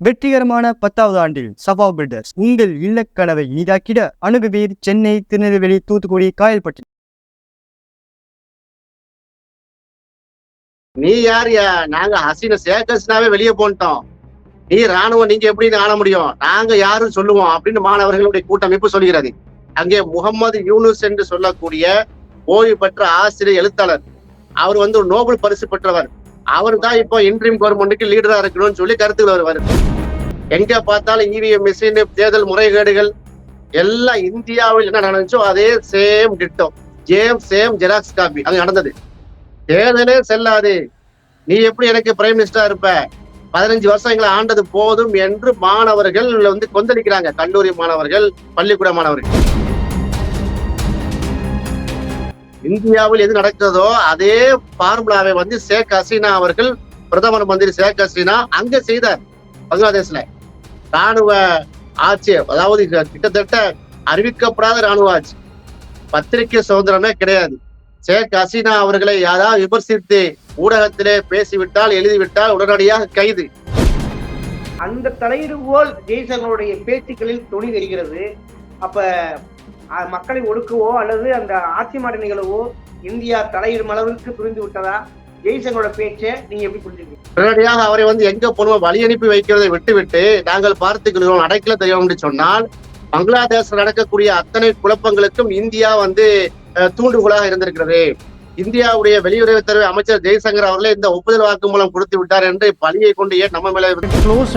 வெற்றிகரமான பத்தாவது ஆண்டில் சபா பில்டர்ஸ் உங்கள் இல்லக்கனவை இனிதாக்கிட அணுகுவீர் சென்னை திருநெல்வேலி தூத்துக்குடி காயல்பட்டி. நீ யார் யா? நாங்க ஹசீன சேகர்ஸ்னாவே வெளியே போன்ட்டோம். நீ ராணுவம் நீங்க எப்படி ஆள முடியும்? நாங்க யாரும் சொல்லுவோம் அப்படின்னு மாணவர்களுடைய கூட்டமைப்பு சொல்கிறது. அங்கே முகமது யூனுஸ் என்று சொல்லக்கூடிய ஓய்வு பெற்ற ஆசிரியர் எழுத்தாளர். அவர் வந்து ஒரு நோபல் பரிசு பெற்றவர். அவர் தான் இப்போ இன்ட்ரீம் கவர்மெண்ட்டுக்கு லீடரா இருக்கணும்னு சொல்லி கருத்துக்கள் வருவார் எங்க பார்த்தாலும் இவிஎம் மிஷின் தேர்தல் முறைகேடுகள் எல்லாம் இந்தியாவில் என்ன நடந்துச்சோ அதே same ditto same same xerox copy அங்க நடந்தது. தேர்தலே செல்லாது. நீ எப்படி எனக்கு பிரைம் மினிஸ்டரா இருப்ப? பதினஞ்சு வருஷம் எங்களை ஆண்டது போதும் என்று மாணவர்கள் வந்து கொந்தளிக்கிறாங்க. கல்லூரி மாணவர்கள் பள்ளிக்கூட மாணவர்கள். இந்தியாவில் எது நடக்கிறதோ அதே பார்முலாவை வந்து ஷேக் ஹசீனா அவர்கள் பிரதமர் மந்திரி ஷேக் ஹசீனா அங்க செய்தார் பங்களாதேஷ்ல. ராணுவ ஆட்சி அதாவது கிட்டத்தட்ட அறிவிக்கப்படாத ராணுவ ஆட்சி. பத்திரிகை சுதந்திரமே கிடையாது. ஷேக் ஹசீனா அவர்களை யாராவது விமர்சித்து ஊடகத்திலே பேசிவிட்டால் எழுதிவிட்டால் உடனடியாக கைது. அந்த தலையீடு போல் ஜெய்சங்கருடைய பேச்சுக்களில் துணி தெரிகிறது. அப்ப மக்களை ஒடுக்கவோ அல்லது அந்த ஆட்சி மாற்ற நிகழவோ இந்தியா தலையிடும் அளவிற்கு புரிந்து விட்டதா? ஜெய்சங்கரோட பேச்சை நீங்க எப்படி புரிஞ்சுக்கிறீங்க? உடனடியாக அவரை வந்து எங்க போனோம் வழி அனுப்பி வைக்கிறதை விட்டுவிட்டு நாங்கள் பார்த்துக்கிறோம் அடைக்கல தெரியும் என்று சொன்னால் பங்களாதேஷ் நடக்கக்கூடிய அத்தனை குழப்பங்களுக்கும் இந்தியா வந்து தூண்டுகோலாக இருந்திருக்கிறது. இந்தியாவுடைய வெளியுறவுத்துறை அமைச்சர் ஜெய்சங்கர் அவர்களே இந்த ஒப்புதல் வாக்குமூலம் கொடுத்து விட்டார் என்று பழியை கொண்டு ஏன் நம்ம மேல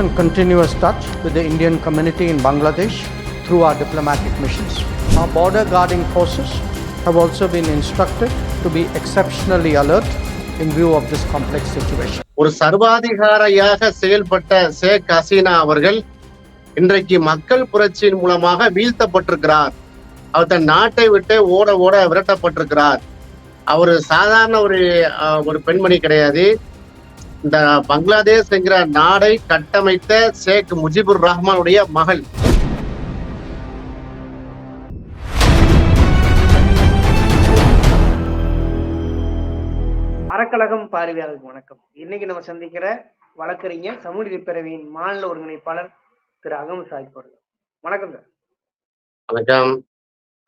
and continuous touch with the Indian community in Bangladesh. Through our diplomatic missions. Our border guarding forces have also been instructed to be exceptionally alert in view of this complex situation. ஒரு சர்வாதிகாரியாக செயல்பட்ட ஷேக் ஹசீனா அவர்கள் இன்றைக்கு மக்கள் புரட்சியின் மூலமாக வீழ்த்தப்பட்டிருக்கிறார் அவர் தன் நாட்டை விட்டு ஓட ஓட விரட்டப்பட்டிருக்கிறார் அவர் சாதாரண ஒரு ஒரு பெண்மணி கிடையாது இந்த பங்களாதேஷ் என்கிற நாடை கட்டமைத்த ஷேக் முஜிபுர் ரஹ்மானுடைய மகள் அறக்கழகம் பார்வையாளருக்கு வணக்கம். இன்னைக்கு நம்ம சந்திக்கிற வழக்கறிஞர் சமூக பேரவையின் மாநில ஒருங்கிணைப்பாளர் திரு அகம் சாஹிப் அவர்கள். வணக்கம் சார். வணக்கம்.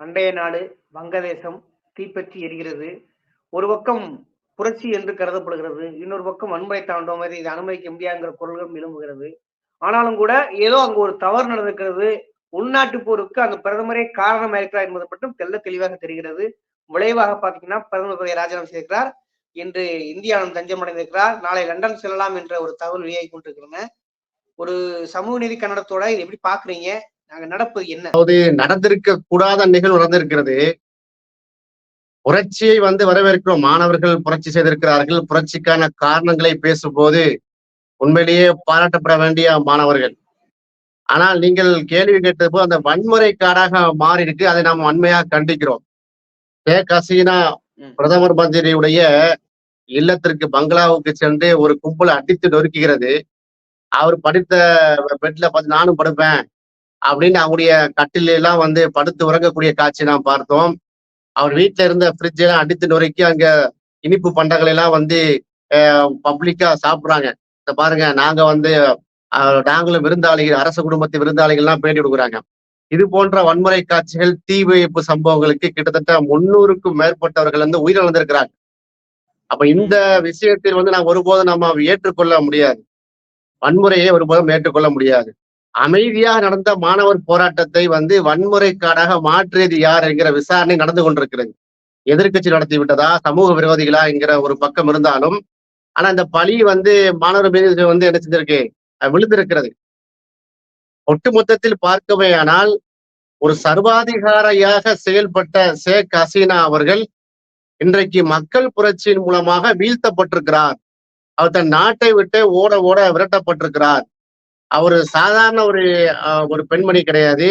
அண்டைய நாடு வங்கதேசம் தீப்பற்றி எரிகிறது. ஒரு பக்கம் புரட்சி என்று கருதப்படுகிறது. இன்னொரு பக்கம் வன்முறை தாண்டோம் இதை அனுமதிக்க முடியாதுங்கிற குரல்களும் எழும்புகிறது. ஆனாலும் கூட ஏதோ அங்கு ஒரு தவறு நடந்திருக்கிறது. உள்நாட்டு போருக்கு அந்த பிரதமரே காரணமாக இருக்கிறார் என்பது மட்டும் தெள்ள தெளிவாக தெரிகிறது. விளைவாக பாத்தீங்கன்னா பிரதமர் ராஜினாமா செய்திருக்கிறார். இன்று இந்தியாவிலும் தஞ்சமடைந்திருக்கிறார். நாளை லண்டன் செல்லலாம் என்ற ஒரு தகவல் வெளியாகி கொண்டிருக்கிறேன் ஒரு சமூக நீதி கன்னடத்தோட இதை எப்படி பாக்குறீங்க நாங்க நடப்பது என்ன? அதாவது நடந்திருக்க கூடாத நிகழ்வு நடந்திருக்கிறது புரட்சியை வந்து வரவேற்கிறோம். மாணவர்கள் புரட்சி செய்திருக்கிறார்கள். புரட்சிக்கான காரணங்களை பேசும்போது உண்மையிலேயே பாராட்டப்பட வேண்டிய மாணவர்கள். ஆனால் நீங்கள் கேள்வி கேட்டது போது அந்த வன்முறை காடாக மாறி இருக்கு அதை நாம் வன்மையாக கண்டிக்கிறோம். ஷேக் ஹசீனா பிரதமர் மந்திரியுடைய இல்லத்திற்கு பங்களாவுக்கு சென்று ஒரு கும்பல் அடித்து நொறுக்குகிறது. அவர் படித்த பெட்ல பார்த்து நானும் படுப்பேன் அப்படின்னு அவங்களுடைய கட்டில எல்லாம் வந்து படுத்து உறங்கக்கூடிய காட்சி நாம் பார்த்தோம். அவர் வீட்டுல இருந்த ஃப்ரிட்ஜ் எல்லாம் அடித்து நொறுக்கி அங்க இனிப்பு பண்டங்களை எல்லாம் வந்து பப்ளிக்கா சாப்பிடுறாங்க. இந்த பாருங்க நாங்க வந்து நாங்களும் விருந்தாளிகள் அரச குடும்பத்து விருந்தாளிகள்லாம் பேட்டி கொடுக்குறாங்க. இது போன்ற வன்முறை காட்சிகள் தீ வைப்பு சம்பவங்களுக்கு கிட்டத்தட்ட முன்னூறுக்கும் மேற்பட்டவர்கள் வந்து உயிரிழந்திருக்கிறாங்க. அப்ப இந்த விஷயத்தில் வந்து நான் ஒருபோதும் நம்ம ஏற்றுக்கொள்ள முடியாது. வன்முறையை ஒருபோதும் ஏற்றுக்கொள்ள முடியாது. அமைதியாக நடந்த மாணவர் போராட்டத்தை வந்து வன்முறைக்காடாக மாற்றியது யார் என்கிற விசாரணை நடந்து கொண்டிருக்கிறது. எதிர்க்கட்சி நடத்தி விட்டதா சமூக விரோதிகளா என்கிற ஒரு பக்கம் இருந்தாலும் ஆனா இந்த பழி வந்து மாணவர் மீது வந்து என்ன செஞ்சிருக்கு? விழுந்திருக்கிறது. ஒட்டுமொத்தத்தில் பார்க்கவேயானால் ஒரு சர்வாதிகாரியாக செயல்பட்ட ஷேக் ஹசீனா அவர்கள் இன்றைக்கு மக்கள் புரட்சியின் மூலமாக வீழ்த்தப்பட்டிருக்கிறார். அவர் தன் நாட்டை விட்டு ஓட ஓட விரட்டப்பட்டிருக்கிறார். அவர் சாதாரண ஒரு ஒரு பெண்மணி கிடையாது.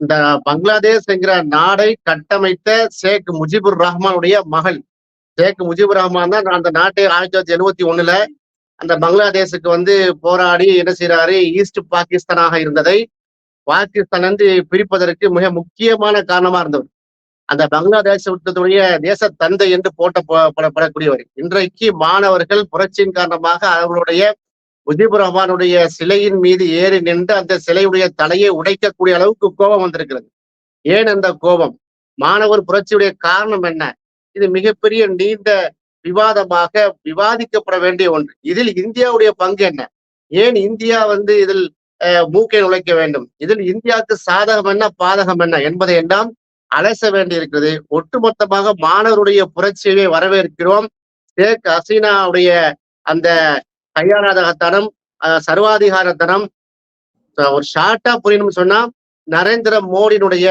இந்த பங்களாதேஷ் என்கிற நாடை கட்டமைத்த ஷேக் முஜிபுர் ரஹ்மானுடைய மகள். ஷேக் முஜிபுர் ரஹ்மான் தான் அந்த நாட்டை ஆயிரத்தி தொள்ளாயிரத்தி எழுபத்தி ஒண்ணுல அந்த பங்களாதேஷுக்கு வந்து போராடி என்ன செய்யறாரு ஈஸ்ட் பாகிஸ்தானாக இருந்ததை பாகிஸ்தான் வந்து பிரிப்பதற்கு மிக முக்கியமான காரணமா இருந்தவர். அந்த பங்களாதேஷ் விட்டதுடைய தேச தந்தை என்று போட்ட படக்கூடியவர். இன்றைக்கு மாணவர்கள் புரட்சியின் காரணமாக அவர்களுடைய முஜிபுர் ரஹ்மானுடைய சிலையின் மீது ஏறி நின்று அந்த சிலையுடைய தலையை உடைக்கக்கூடிய அளவுக்கு கோபம் வந்திருக்கிறது. ஏன் அந்த கோபம்? மாணவர் புரட்சியுடைய காரணம் என்ன? இது மிகப்பெரிய நீண்ட விவாதமாக விவாதிக்கப்பட வேண்டிய ஒன்று. இதில் இந்தியாவுடைய பங்கு என்ன? ஏன் இந்தியா வந்து இதில் அஹ், மூக்கை நுழைக்க வேண்டும்? இதில் இந்தியாவுக்கு சாதகம் என்ன பாதகம் என்ன என்பதை எல்லாம் அலச வேண்டியிருக்கிறது. ஒட்டுமொத்தமாக மாணவருடைய புரட்சியை வரவேற்கிறோம். ஷேக் ஹசீனாவுடைய அந்த கையாராதகத்தனம் சர்வாதிகாரத்தனம் ஒரு ஷார்ட்டா புரியணும்னு சொன்னா நரேந்திர மோடியினுடைய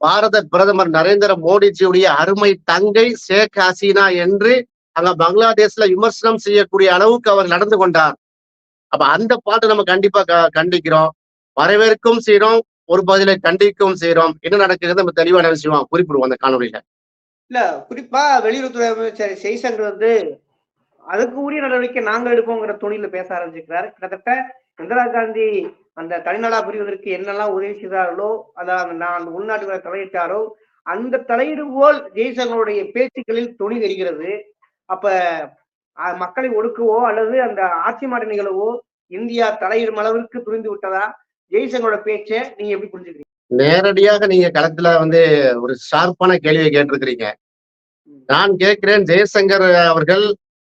பாரத பிரதமர் நரேந்திர மோடிஜியுடைய அருமை தங்கை ஷேக் ஹசீனா என்று அங்க பங்களாதேஷ்ல விமர்சனம் செய்யக்கூடிய அளவுக்கு அவர் நடந்து கொண்டார். அப்ப அந்த பாட்டு நம்ம கண்டிப்பா க- கண்டிக்கிறோம். வரவேற்கும் செய்யறோம் ஒரு பதிலை கண்டிக்கவும் செய்யறோம் என்ன நடக்குது நம்ம தெளிவான விஷயமா குறிப்பிடுவோம் அந்த காணொலியில இல்ல குறிப்பா வெளியுறவுத்துறை அமைச்சர் ஜெய்சங்கர் வந்து அதுக்கு உரிய நடவடிக்கை நாங்க எடுப்போங்கிற துணியில பேச ஆரம்பிச்சுக்கிறாரு கிட்டத்தட்ட இந்திரா காந்தி அந்த தனிநலா புரிவதற்கு என்னெல்லாம் உதவி செய்தார்களோ அதாவது நான் உள்நாட்டுகளை தலையிட்டாரோ அந்த தலையீடு போல் ஜெய்சங்கருடைய பேச்சுக்களில் துணி தெரிகிறது. அப்ப மக்களை ஒடுக்கவோ அல்லது அந்த ஆட்சி மாற்ற நிகழவோ இந்தியா தலையிடும் அளவிற்கு புரிந்து விட்டதா? ஜெய்சங்கரோட பேச்சை நீங்க எப்படி புரிஞ்சுக்கிறீங்க? நேரடியாக நீங்க களத்துல வந்து ஒரு ஷார்ப்பான கேள்வியை கேட்டிருக்கிறீங்க. நான் கேட்கிறேன் ஜெய்சங்கர் அவர்கள்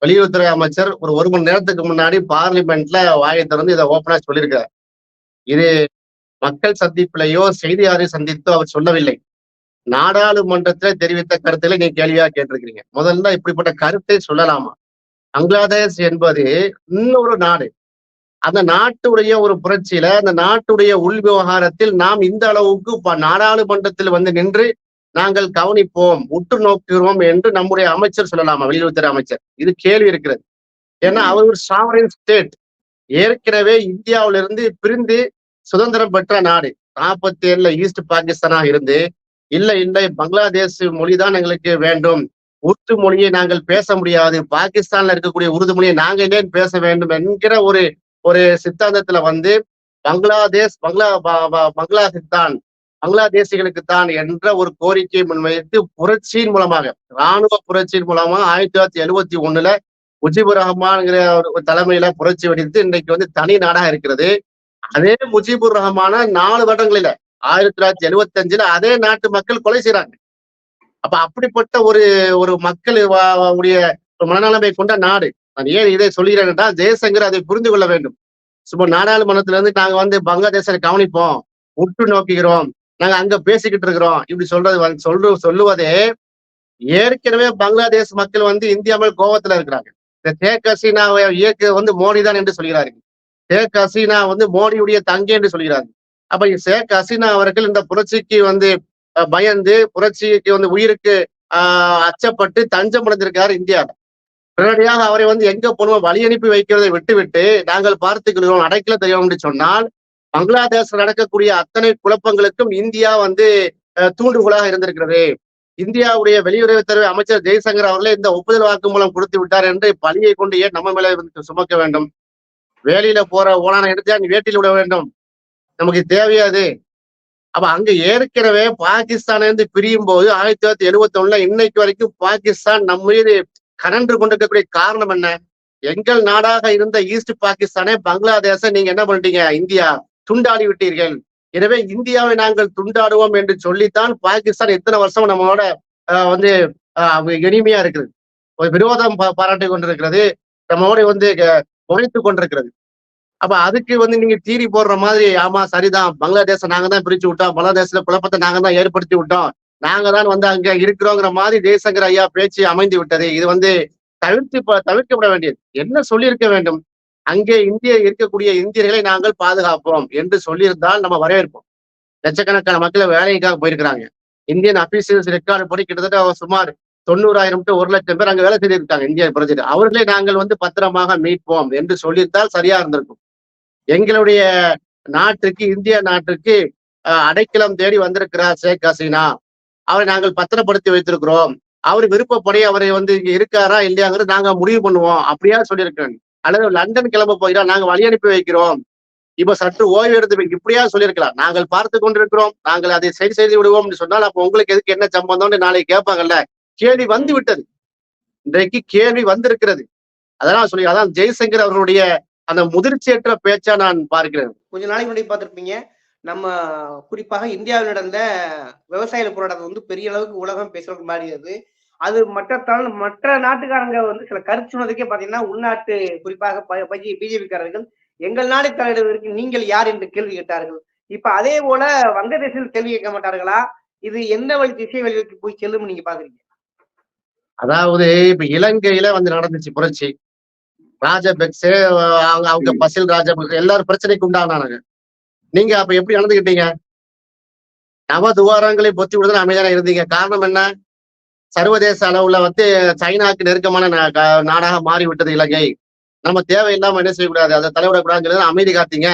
வெளியுறவுத்துறை அமைச்சர் ஒரு ஒரு மணி நேரத்துக்கு முன்னாடி பார்லிமெண்ட்ல வாயை திறந்து இதை ஓப்பனா சொல்லியிருக்கார் இது மக்கள் சந்திப்பிலேயோ செய்தியாரை சந்தித்தோ அவர் சொல்லவில்லை. நாடாளுமன்றத்தில் தெரிவித்த கருத்துல நீங்க கேள்வியா கேட்டிருக்கிறீங்க. முதல்ல இப்படிப்பட்ட கருத்தை சொல்லலாமா? பங்களாதேஷ் என்பது இன்னொரு நாடு. அந்த நாட்டுடைய ஒரு புரட்சியில அந்த நாட்டுடைய உள் விவகாரத்தில் நாம் இந்த அளவுக்கு நாடாளுமன்றத்தில் வந்து நின்று நாங்கள் கவனிப்போம் உற்று நோக்குகிறோம் என்று நம்முடைய அமைச்சர் சொல்லலாமா? வெளியுறவுத்துறை அமைச்சர். இது கேள்வி இருக்கிறது. ஏன்னா அவர் ஒரு சாவரின் ஸ்டேட் ஏற்கனவே இந்தியாவிலிருந்து பிரிந்து சுதந்திரம் பெற்ற நாடு. நாற்பத்தி ஏழுல ஈஸ்ட் பாகிஸ்தானா இருந்து இல்லை இல்லை பங்களாதேஷ் மொழிதான் எங்களுக்கு வேண்டும். உருது மொழியை நாங்கள் பேச முடியாது. பாகிஸ்தான்ல இருக்கக்கூடிய உருது மொழியை நாங்கள் ஏன் பேச வேண்டும் என்கிற ஒரு ஒரு சித்தாந்தத்துல வந்து பங்களாதேஷ் பங்களா பங்களாதேஷ்தான் பங்களாதேசிகளுக்கு தான் என்ற ஒரு கோரிக்கையை முன்வைத்து புரட்சியின் மூலமாக ராணுவ புரட்சியின் மூலமாக ஆயிரத்தி தொள்ளாயிரத்தி எழுவத்தி ஒண்ணுல முஜிபுர் ரஹ்மான்ங்கிற ஒரு தலைமையில புரட்சி வெடித்து இன்றைக்கு வந்து தனி நாடா இருக்கிறது. அதே முஜிபுர் ரஹ்மான நாலு வருடங்களில ஆயிரத்தி தொள்ளாயிரத்தி எழுபத்தி அஞ்சுல அதே நாட்டு மக்கள் கொலை செய்யறாங்க அப்ப அப்படிப்பட்ட ஒரு ஒரு மக்கள் உடைய மனநலமை கொண்ட நாடு. நான் ஏன் இதை சொல்கிறேன் என்றால் ஜெயசங்கர் அதை புரிந்து கொள்ள வேண்டும். சும்மா நாடாளுமன்றத்துல இருந்து நாங்க வந்து பங்களாதேசரை கவனிப்போம் உற்று நோக்குகிறோம் நாங்க அங்க பேசிக்கிட்டு இருக்கிறோம் இப்படி சொல்றது சொல்ற சொல்லுவதே ஏற்கனவே பங்களாதேஷ் மக்கள் வந்து இந்தியா மேல் கோபத்துல இருக்கிறாங்க. இந்த ஷேக் ஹசீனாவை இயக்க வந்து மோடி தான் என்று சொல்கிறார்கள். ஷேக் ஹசீனா வந்து மோடியுடைய தங்கை என்று சொல்கிறார்கள். அப்ப ஷேக் ஹசீனா அவர்கள் இந்த புரட்சிக்கு வந்து பயந்து புரட்சிக்கு வந்து உயிருக்கு ஆஹ் அச்சப்பட்டு தஞ்சம் அடைந்திருக்கிறார் இந்தியாவில். உடனடியாக அவரை வந்து எங்க போனோம் வழி அனுப்பி வைக்கிறதை விட்டுவிட்டு நாங்கள் பார்த்துக்கிறோம் அடைக்கல தெரியும் என்று சொன்னால் பங்களாதேஷ் நடக்கக்கூடிய அத்தனை குழப்பங்களுக்கும் இந்தியா வந்து தூண்டுகோலாக இருந்திருக்கிறது. இந்தியாவுடைய வெளியுறவுத்துறை அமைச்சர் ஜெய்சங்கர் அவர்களே இந்த ஒப்புதல் வாக்குமூலம் கொடுத்து விட்டார் என்று பழியை கொண்டு ஏன் நம்ம மேல வந்து சுமக்க வேண்டும்? வேலையில போற ஓனான இடத்தை நீ வேட்டியில் விட வேண்டும். நமக்கு தேவையாது அப்ப அங்க ஏற்கனவே பாகிஸ்தான்ல இருந்து பிரியும் போது ஆயிரத்தி தொள்ளாயிரத்தி எழுவத்தி ஒண்ணுல இன்னைக்கு வரைக்கும் பாகிஸ்தான் நம்ம மீது கனன்று கொண்டிருக்கக்கூடிய காரணம் என்ன? எங்கள் நாடாக இருந்த ஈஸ்ட் பாகிஸ்தானே பங்களாதேச நீங்க என்ன பண்ணிட்டீங்க? இந்தியா துண்டாடி விட்டீர்கள். எனவே இந்தியாவை நாங்கள் துண்டாடுவோம் என்று சொல்லித்தான் பாகிஸ்தான் எத்தனை வருஷம் நம்மளோட வந்து இனிமையா இருக்குது. ஒரு விரோதம் பாராட்டி கொண்டிருக்கிறது. நம்மளோட வந்து குறைத்து கொண்டிருக்கிறது. அப்ப அதுக்கு வந்து நீங்க தீரி போடுற மாதிரி ஆமா சரிதான். பங்களாதேச நாங்க தான் பிரிச்சு விட்டோம். பங்களாதேஷ்ல குழப்பத்தை நாங்க தான் ஏற்படுத்தி விட்டோம். நாங்க தான் வந்து அங்க இருக்கிறோங்கிற மாதிரி ஜெய்சங்கர் ஐயா பேச்சு அமைந்து விட்டது. இது வந்து தவிர்த்து ப- தவிர்க்கப்பட வேண்டியது. என்ன சொல்லியிருக்க வேண்டும்? அங்கே இந்திய இருக்கக்கூடிய இந்தியர்களை நாங்கள் பாதுகாப்போம் என்று சொல்லியிருந்தால் நம்ம வரவேற்போம். லட்சக்கணக்கான மக்கள் வேலைக்காக போயிருக்கிறாங்க. இந்தியன் அபிஷியல்ஸ் ரெக்கார்டு படி கிட்டத்தட்ட சுமார் தொண்ணூறாயிரம் டு ஒரு லட்சம் பேர் அங்க வேலை செய்திருக்காங்க இந்திய பிரஜை அவர்களை நாங்கள் வந்து பத்திரமாக மீட்போம் என்று சொல்லியிருந்தால் சரியா இருந்திருக்கும். எங்களுடைய நாட்டுக்கு இந்திய நாட்டுக்கு அஹ், அடைக்கலம் தேடி வந்திருக்கிறார் ஷேக் ஹசீனா. அவரை நாங்கள் பத்திரப்படுத்தி வைத்திருக்கிறோம். அவர் விருப்பப்படி அவரை வந்து இங்க இருக்காரா இல்லையாங்கிறது நாங்க முடிவு பண்ணுவோம். அப்படியா சொல்லியிருக்கேன். அல்லது லண்டன் கிளம்ப போகிறோம் நாங்க வழி அனுப்பி வைக்கிறோம். இப்ப சற்று ஓய்வு எடுத்து இப்படியா சொல்லியிருக்கலாம். நாங்கள் பார்த்து கொண்டிருக்கிறோம். நாங்கள் அதை சரி செய்து விடுவோம் சொன்னால் அப்ப உங்களுக்கு எதுக்கு என்ன சம்பந்தம்னு நாளைக்கு கேட்பாங்கல்ல. கேள்வி வந்து விட்டது. இன்றைக்கு கேள்வி வந்திருக்கிறது. அதெல்லாம் சொல்லி அதான் ஜெய்சங்கர் அவர்களுடைய அந்த முதிர்ச்சியற்ற பேச்சா நான் பார்க்கிறேன். கொஞ்ச நாளைக்கு முன்னாடி பார்த்திருப்பீங்க. நம்ம குறிப்பாக இந்தியாவில் நடந்த விவசாயிகள் போராட்டம் வந்து பெரிய அளவுக்கு உலகம் பேசுறது மாறியது அது மற்ற மற்ற நாட்டுக்காரங்க வந்து சில கருத்து சொன்னதுக்கே பாத்தீங்கன்னா உள்நாட்டு குறிப்பாக பிஜேபி காரர்கள் எங்கள் நாடு தலைவருக்கு நீங்கள் யார் என்று கேள்வி கேட்டார்கள். இப்ப அதே போல வங்கதேசத்தில் கேள்வி கேட்க மாட்டார்களா? இது எந்த வழி திசை வழிக்கு போய் செல்லும் நீங்க பாக்குறீங்க? அதாவது இப்ப இலங்கையில வந்து நடந்துச்சு புரட்சி. ராஜபக்சே அவங்க அவங்க பசில் ராஜபக்சே எல்லாரும் பிரச்சனைக்கு உண்டானாங்க நீங்க அப்ப எப்படி நடந்துக்கிட்டீங்க? நவ துவாரங்களை பொத்தி விடுதல் அமைதியான இருந்தீங்க. காரணம் என்ன? சர்வதேச அளவுல வந்து சைனாக்கு நெருக்கமான நாடாக மாறி விட்டது இலங்கை. நம்ம தேவையில்லாம என்ன செய்யக்கூடாது? அதை தலைவிடக்கூடாதுன்னு சொல்லி அமைதி காத்தீங்க.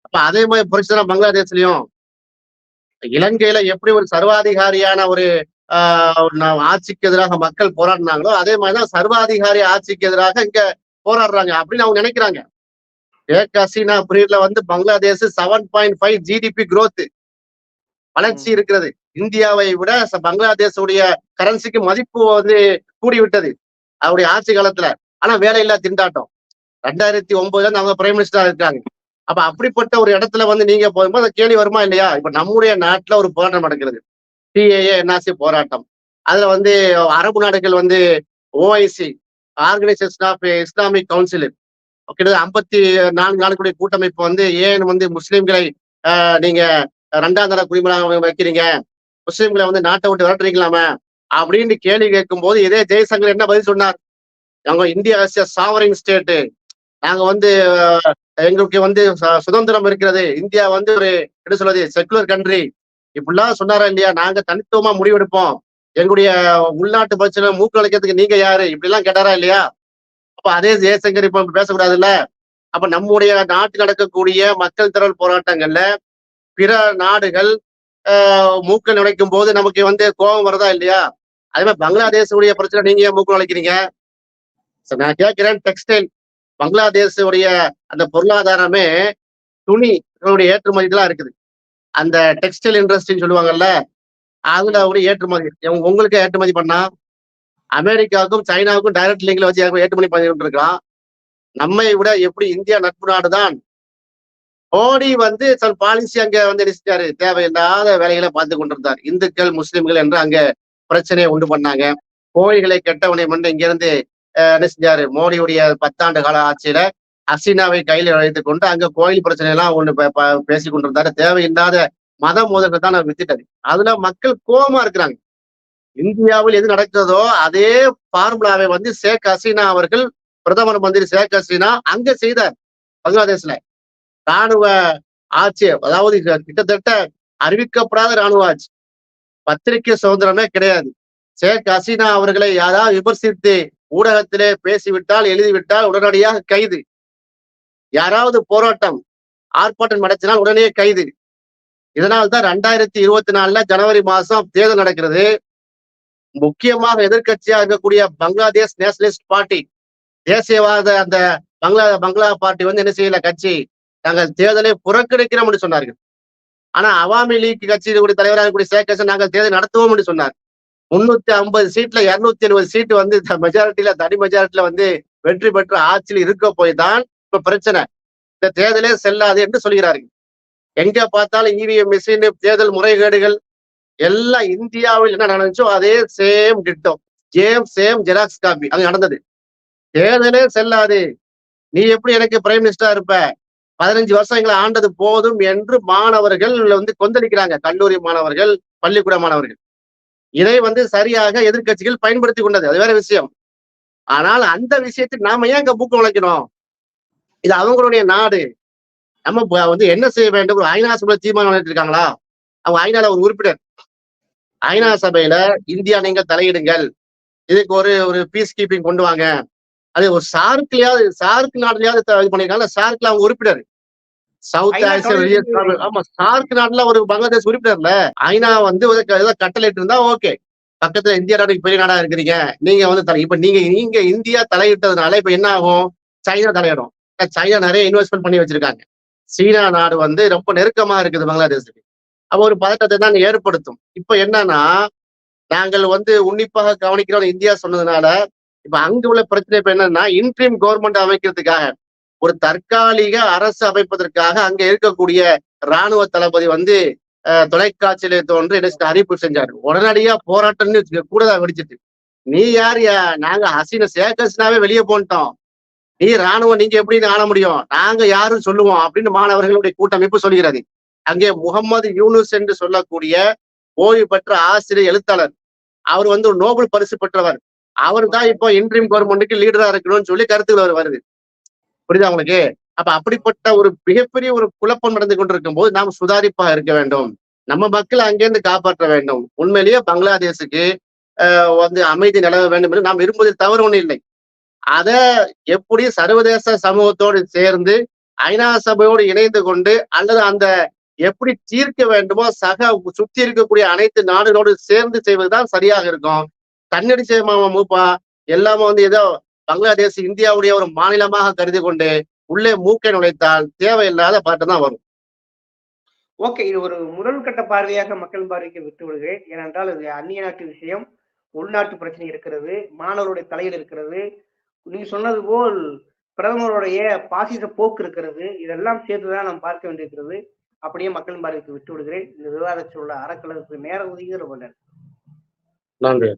அப்ப அதே மாதிரி புரட்சி தான் பங்களாதேஷ்லயும். இலங்கையில எப்படி ஒரு சர்வாதிகாரியான ஒரு ஆஹ் ஆட்சிக்கு எதிராக மக்கள் போராடினாங்களோ அதே மாதிரிதான் சர்வாதிகாரி ஆட்சிக்கு எதிராக இங்க போராடுறாங்க அப்படின்னு அவங்க நினைக்கிறாங்க. ஷேக் ஹசீனா பீரியட்ல வந்து Bangladesh seven point five GDP growth வளர்ச்சி இருக்கிறது. இந்தியாவை விட ச- பங்களாதேஷுடைய கரன்சிக்கு மதிப்பு வந்து கூடிவிட்டது. அவருடைய ஆட்சி காலத்துல. ஆனா வேலையில்லா திண்டாட்டம். ரெண்டாயிரத்தி ஒன்பதுல இருந்து அவங்க பிரைம் மினிஸ்டரா இருக்காங்க. அப்ப அப்படிப்பட்ட ஒரு இடத்துல வந்து நீங்க போகும்போது கேள்வி வருமா இல்லையா? இப்ப நம்முடைய நாட்டுல ஒரு போராட்டம் நடக்கிறது. டிஏஏ என்ஆர்சி போராட்டம். அதுல வந்து அரபு நாடுகள் வந்து OIC organisation of Islamic council கிட்டத்தட்ட ஐம்பத்தி நான்கு நாடுகளுடைய கூட்டமைப்பு வந்து ஏன் வந்து முஸ்லிம்களை நீங்க ரெண்டாம் தர குடிமகனாக வைக்கிறீங்க? முஸ்லீம்களை வந்து நாட்டை விட்டு விரட்டுறீங்களாமே? அப்படின்னு கேள்வி கேட்கும் போது இதே ஜெய்சங்கர் என்ன பதில் சொன்னார்? நாங்க இந்தியா சாவரிங் ஸ்டேட்டு நாங்க வந்து எங்களுக்கு வந்து சுதந்திரம் இருக்கிறது. இந்தியா வந்து ஒரு என்ன சொல்றது செக்குலர் கண்ட்ரி இப்படிலாம் சொன்னாரா இல்லையா? நாங்க தனித்துவமா முடிவெடுப்போம். எங்களுடைய உள்நாட்டு பிரச்சனை மூக்கு அழைக்கிறதுக்கு நீங்க யாரு? இப்படி எல்லாம் கேட்டாரா இல்லையா? அப்ப அதே ஜெயசங்கர் இப்ப பேசக்கூடாதுல்ல? அப்ப நம்முடைய நாட்டில் நடக்கக்கூடிய மக்கள் திரள் போராட்டங்கள்ல பிற நாடுகள் மூக்கள் நுழைக்கும் போது நமக்கு வந்து கோபம் வருதா இல்லையா? அதே மாதிரி பங்களாதேஷுடைய பிரச்சனை நீங்க ஏன் மூக்க நுழைக்கிறீங்க? நான் கேட்கிறேன் டெக்ஸ்டைல் பங்களாதேஷுடைய அந்த பொருளாதாரமே துணி ஏற்றுமதி தான் இருக்குது. அந்த டெக்ஸ்டைல் இண்டஸ்ட்ரின்னு சொல்லுவாங்கல்ல அதுல ஒரு ஏற்றுமதி. உங்களுக்கு ஏற்றுமதி பண்ணா? அமெரிக்காவுக்கும் சைனாவுக்கும் டைரக்ட் லிங்க்ல வச்சு ஏற்றுமதி பண்ணிட்டு இருக்கான் நம்மை விட எப்படி இந்தியா நட்பு நாடுதான் மோடி வந்து தன் பாலிசி அங்க வந்து நினைச்சாரு தேவையில்லாத வேலைகளை பார்த்து கொண்டிருந்தார். இந்துக்கள் முஸ்லிம்கள் என்று அங்க பிரச்சனையை உண்டு பண்ணாங்க. கோயில்களை கெட்டவனை மட்டும் இங்க இருந்து அஹ், என்ன செஞ்சாரு? மோடியுடைய பத்தாண்டு கால ஆட்சியில அசினாவை கையில் அழைத்து கொண்டு அங்க கோயில் பிரச்சனை எல்லாம் ஒண்ணு பே- பேசி கொண்டிருந்தாரு. தேவையில்லாத மத மோதல்கள் தான் வித்துட்டாரு அதுல மக்கள் கோபமா இருக்கிறாங்க. இந்தியாவில் எது நடக்கிறதோ அதே பார்முலாவை வந்து ஷேக் ஹசீனா அவர்கள் பிரதமர் மந்திரி ஷேக் ஹசீனா அங்க செய்தார். பங்களாதேஷ்ல. ராணுவ ஆட்சி அதாவது கிட்டத்தட்ட அறிவிக்கப்படாத ராணுவ ஆட்சி. பத்திரிகை சுதந்திரமே கிடையாது. ஷேக் ஹசீனா அவர்களை யாராவது விமர்சித்து ஊடகத்திலே பேசிவிட்டால் எழுதிவிட்டால் உடனடியாக கைது. யாராவது போராட்டம் ஆர்ப்பாட்டம் நடத்தினால் உடனே கைது. இதனால் தான் ரெண்டாயிரத்தி இருபத்தி நாலுல ஜனவரி மாசம் தேர்தல் நடக்கிறது. முக்கியமாக எதிர்க்கட்சியா இருக்கக்கூடிய பங்களாதேஷ் நேஷனலிஸ்ட் பார்ட்டி தேசியவாத அந்த பங்களா பங்களா பார்ட்டி வந்து என்ன செய்யல கட்சி நாங்கள் தேர்தலை புறக்கணிக்கிறோம் என்று சொன்னார்கள். ஆனா அவாமி லீக் கட்சியினுடைய தலைவராக கூடிய ஷேக் நாங்கள் தேர்தல் நடத்துவோம் என்று சொன்னார். முன்னூத்தி ஐம்பது சீட்ல இருநூத்தி எழுபது சீட்டு வந்து மெஜாரிட்டியில தனி மெஜாரிட்டியில வந்து வெற்றி பெற்று ஆட்சியில் இருக்க போய் தான் இப்ப பிரச்சனை. இந்த தேர்தலே செல்லாது என்று சொல்கிறார்கள். எங்க பார்த்தாலும் இவிஎம் மிஷின் தேர்தல் முறைகேடுகள் எல்லாம் இந்தியாவில் என்ன நடந்துச்சோ அதே same ditto same same xerox copy அது நடந்தது. தேர்தலே செல்லாது. நீ எப்படி எனக்கு பிரைம் மினிஸ்டரா இருப்ப? பதினஞ்சு வருஷம் எங்களை ஆண்டது போதும் என்று மாணவர்கள் வந்து கொந்தளிக்கிறாங்க. கல்லூரி மாணவர்கள் பள்ளிக்கூட மாணவர்கள். இதை வந்து சரியாக எதிர்க்கட்சிகள் பயன்படுத்தி கொண்டது. அது வேற விஷயம். ஆனால் அந்த விஷயத்தில் நாம ஏன் இங்க மூக்கு உழைக்கணும் இது அவங்களுடைய நாடு. நம்ம வந்து என்ன செய்ய வேண்டும்? ஒரு ஐநா சபையில தீர்மானம் இருக்காங்களா அவங்க ஐநால ஒரு உறுப்பினர். ஐநா சபையில இந்தியா நீங்கள் தலையிடுங்கள். இதுக்கு ஒரு ஒரு பீஸ் கீப்பிங் கொண்டு வாங்க. அது ஒரு சார்க்லயாவது சார்க் நாடுலயாவது இது பண்ணியிருக்காங்க சார்க்ல அவங்க உறுப்பினர். சவுத் ஆசியா ஆமா சார்க் நாட்டுல ஒரு பங்களாதேஷ் உறுப்பினர்ல ஐநா வந்து ஏதோ கட்டளையிட்டு இருந்தா ஓகே. பக்கத்துல இந்தியா நாட்டுக்கு பெரிய நாடா இருக்கிறீங்க. நீங்க வந்து தலை இப்ப நீங்க நீங்க இந்தியா தலையிட்டதுனால இப்ப என்ன ஆகும்? சைனா தலையிடும். சைனா நிறைய இன்வெஸ்ட்மெண்ட் பண்ணி வச்சிருக்காங்க. சீனா நாடு வந்து ரொம்ப நெருக்கமா இருக்குது பங்களாதேஷுக்கு. அப்ப ஒரு பதட்டத்தை தான் ஏற்படுத்தும். இப்ப என்னன்னா நாங்கள் வந்து உன்னிப்பாக கவனிக்கிறோம் இந்தியா சொன்னதுனால இப்ப அங்க உள்ள பிரச்சனை இப்ப என்னன்னா இன்ட்ரீம் கவர்மெண்ட் அமைக்கிறதுக்காக ஒரு தற்காலிக அரசு அமைப்பதற்காக அங்க இருக்கக்கூடிய ராணுவ தளபதி வந்து தொலைக்காட்சியில தோன்று என்ன அறிவிப்பு செஞ்சாரு. உடனடியா போராட்டம்னு கூடதா வெடிச்சிட்டு. நீ யார் யா? நாங்க ஹசீன ஷேக் ஹசீனாவே வெளியே போன்ட்டோம். நீ ராணுவம் நீங்க எப்படி ஆள முடியும்? நாங்க யாரும் சொல்லுவோம் அப்படின்னு மாணவர்களுடைய கூட்டமைப்பு சொல்கிறது. அங்கே முகமது யூனுஸ் என்று சொல்லக்கூடிய ஓய்வு பெற்ற ஆசிரியர் எழுத்தாளர். அவர் வந்து ஒரு நோபல் பரிசு பெற்றவர். அவர் தான் இப்போ இன்ட்ரீம் கவர்மெண்ட்டுக்கு லீடரா இருக்கணும்னு சொல்லி கருத்துக்கள் அவர் வருது. புரியுதா உங்களுக்கு? அப்ப அப்படிப்பட்ட ஒரு மிகப்பெரிய ஒரு குழப்பம் நடந்து கொண்டிருக்கும் போது நாம் சுதாரிப்பாக இருக்க வேண்டும். நம்ம மக்களை அங்கேருந்து காப்பாற்ற வேண்டும். உண்மையிலேயே பங்களாதேஷுக்கு வந்து அமைதி நிலவ வேண்டும் என்று நாம் விரும்புவதில் தவறு ஒன்றும் இல்லை. அதை எப்படி சர்வதேச சமூகத்தோடு சேர்ந்து ஐநா சபையோடு இணைந்து கொண்டு அல்லது அந்த எப்படி தீர்க்க வேண்டுமோ சக சுத்தி இருக்கக்கூடிய அனைத்து நாடுகளோடு சேர்ந்து செய்வதுதான் சரியாக இருக்கும். தன்னடிச்ச மூப்பா எல்லாமே வந்து ஏதோ பங்களாதேஷ் இந்தியாவுடைய ஒரு மாநிலமாக கருதி கொண்டு உள்ளே மூக்கை நுழைத்தால் தேவையில்லாத பாட்டு தான் வரும். ஓகே இது ஒரு முதல் கட்ட பார்வையாக மக்கள் பார்வைக்கு விட்டு விடுகிறேன் ஏனென்றால் இது அந்நிய நாட்டு விஷயம். உள்நாட்டு பிரச்சனை இருக்கிறது. மாணவருடைய தலையில் இருக்கிறது. நீங்க சொன்னது போல் பிரதமருடைய பாசிச போக்கு இருக்கிறது. இதெல்லாம் சேர்த்துதான் நாம் பார்க்க வேண்டியிருக்கிறது. அப்படியே மக்கள் பார்வைக்கு விட்டு விடுகிறேன் இந்த விவாதத்தில் உள்ள அறக்கலருக்கு நேரம் ஒதுக்கி ரொம்ப. நன்றி.